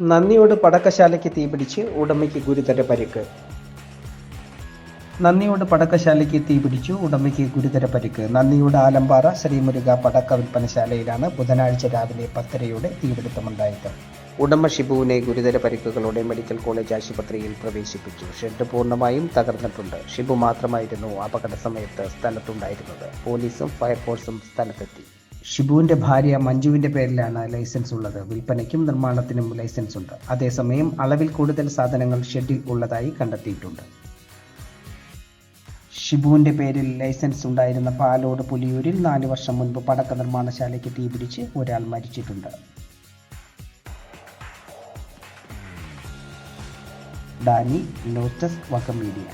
നന്ദിയോട് പടക്കശാലയ്ക്ക് തീപിടിച്ച് ഉടമയ്ക്ക് ഗുരുതര പരിക്ക്. നന്ദിയോട് പടക്കശാലയ്ക്ക് തീപിടിച്ചു ഉടമയ്ക്ക് ഗുരുതര പരിക്ക്. നന്ദിയോട് ആലമ്പാറ ശ്രീമുരുക പടക്ക വിൽപ്പനശാലയിലാണ് ബുധനാഴ്ച രാവിലെ പത്തരയോടെ തീപിടുത്തമുണ്ടായത്. ഉടമ ഷിബുവിനെ ഗുരുതര പരിക്കുകളോടെ മെഡിക്കൽ കോളേജ് ആശുപത്രിയിൽ പ്രവേശിപ്പിച്ചു. ഷെഡ് പൂർണമായും തകർന്നിട്ടുണ്ട്. ഷിബു മാത്രമായിരുന്നു അപകട സമയത്ത് സ്ഥലത്തുണ്ടായിരുന്നത്. പോലീസും ഫയർഫോഴ്സും സ്ഥലത്തെത്തി. ഷിബുവിന്റെ ഭാര്യ മഞ്ജുവിന്റെ പേരിലാണ് ലൈസൻസ് ഉള്ളത്. വിൽപ്പനയ്ക്കും നിർമ്മാണത്തിനും ലൈസൻസ് ഉണ്ട്. അതേസമയം അളവിൽ കൂടുതൽ സാധനങ്ങൾ ഷെഡിൽ ഉള്ളതായി കണ്ടെത്തിയിട്ടുണ്ട്. ഷിബുവിന്റെ പേരിൽ ലൈസൻസ് ഉണ്ടായിരുന്ന പാലോട് പുലിയൂരിൽ നാല് വർഷം മുൻപ് പടക്ക നിർമ്മാണശാലയ്ക്ക് തീപിടിച്ച് ഒരാൾ മരിച്ചിട്ടുണ്ട്. Dani ലോറ്റസ് Vakkom media